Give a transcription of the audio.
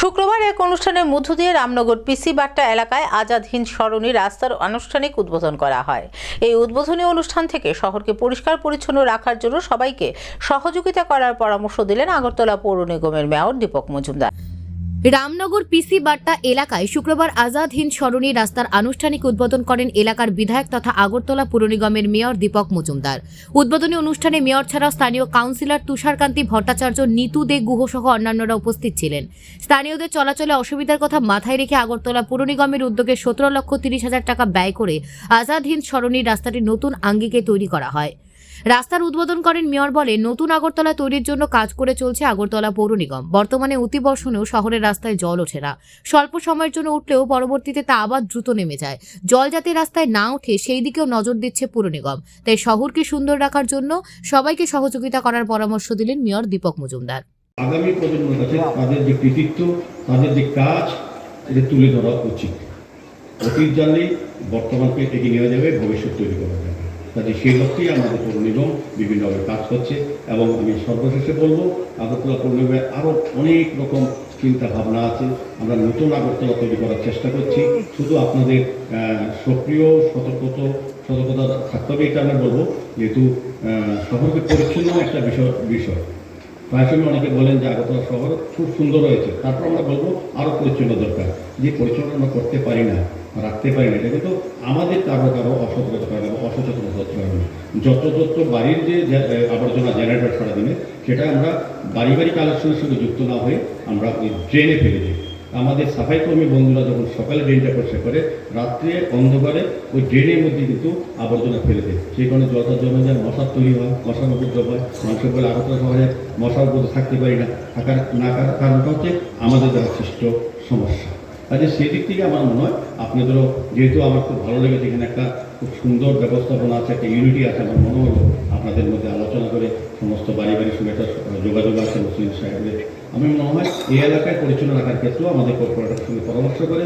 শুক্রবার এক অনুষ্ঠানের মধ্য দিয়ে রামনগর পিসি বাট্টা এলাকায় আজাদ হিন্দ সরণি রাস্তার আনুষ্ঠানিক উদ্বোধন করা হয়। এই উদ্বোধনী অনুষ্ঠান থেকে শহরকে পরিষ্কার পরিচ্ছন্ন রাখার জন্য সবাইকে সহযোগিতা করার পরামর্শ দিলেন আগরতলা পৌর নিগমের মেয়র দীপক মজুমদার। রামনগর পিসি বার্তা এলাকায় শুক্রবার আজাদ হিন্দ সরণি রাস্তার আনুষ্ঠানিক উদ্বোধন করেন এলাকার বিধায়ক তথা আগরতলা পুর নিগমের মেয়র দীপক মজুমদার। উদ্বোধনী অনুষ্ঠানে মেয়র ছাড়াও স্থানীয় কাউন্সিলর তুষারকান্তি ভট্টাচার্য, নিতু দে গুহ সহ অন্যান্যরা উপস্থিত ছিলেন। স্থানীয়দের চলাচলে অসুবিধার কথা মাথায় রেখে আগরতলা পুর নিগমের উদ্যোগে সতেরো লক্ষ তিরিশ হাজার টাকা ব্যয় করে আজাদ হিন্দ সরণি রাস্তাটি নতুন আঙ্গিকে তৈরি করা হয়। রাস্তার উদ্বোধন করেন মেয়র বলে নতুন আগরতলা তৈরির জন্য কাজ করে চলছে আগরতলা পৌর নিগম। বর্তমানে অতিবর্ষণেও শহরের রাস্তায় জল ওঠে না। স্বল্প সময়ের জন্য উঠলেও পরবর্তীতে তা আবার দ্রুত নেমে যায়। জল যাতে রাস্তায় না ওঠে, সেই দিকেও নজর দিচ্ছে পুর নিগম। তাই শহরকে সুন্দর রাখার জন্য সবাইকে সহযোগিতা করার পরামর্শ দিলেন মেয়র দীপক মজুমদার। আগামী প্রজন্মের কাছে তাদের যে কৃতিত্ব, তাদের যে কাজ, এটা তুলে ধরা উচিত। অতীত জানলেই বর্তমানকে এগিয়ে নেওয়া যাবে, ভবিষ্যৎ তৈরি করা যাবে। কাজে সেই লক্ষ্যেই আমাদের পৌর নিগম বিভিন্নভাবে কাজ করছে এবং আমি সর্বশেষে বলব, আগরতলা পৌর নিগমে আরও অনেক রকম চিন্তা ভাবনা আছে। আমরা নতুন আগরতলা তৈরি করার চেষ্টা করছি। শুধু আপনাদের সক্রিয়, সতর্কত, সতর্কতা থাকতে হবে, এটা আমি বলব। যেহেতু শহরকে পরিচ্ছন্ন একটা বিষয় বিষয়। প্রায় সময় অনেকে বলেন যে আগরতলা শহর খুব সুন্দর হয়েছে। তারপর আমরা বলব আরও পরিচ্ছন্ন দরকার। যে পরিচ্ছন্ন আমরা করতে পারি না রাখতে পারি না, এটা কিন্তু আমাদের কারও কারও অসতর্কতার কারণে বা অসচেতনতার কারণে যত বাড়ির যে আবর্জনা জেনারেটর সারাদিনে সেটা আমরা বাড়ি বাড়ি কালেকশনের সঙ্গে যুক্ত না হয়ে আমরা ড্রেনে ফেলে দিই। আমাদের সাফাই কর্মী বন্ধুরা যখন সকালে ড্রেনটা পরিষ্কার করে, রাত্রে অন্ধকারে ওই ড্রেনের মধ্যে কিন্তু আবর্জনা ফেলে দেয়। সেই কারণে জলটা জমে যায় মশার তৈরি হয়, মশার উপদ্রব হয় মানুষ বলে আরও সহজে মশার উপর থাকতে পারি না। থাকার, না কারণটা হচ্ছে আমাদের দ্বারা সৃষ্ট সমস্যা। কাজে সেই দিক থেকে আমার মনে হয় আপনাদেরও যেহেতু আমার খুব ভালো লেগেছে, এখানে একটা খুব সুন্দর ব্যবস্থাপনা আছে, একটা ইউনিটি আছে, আমার মনে হলো আপনাদের মধ্যে আলোচনা করে সমস্ত বাড়ি সঙ্গে একটা যোগাযোগ আছে, মুসলিম সাহেবদের। আমি মনে হয় এই এলাকায় পরিচ্ছন্ন রাখার ক্ষেত্রেও আমাদের কর্পোরেটের সঙ্গে পরামর্শ করে।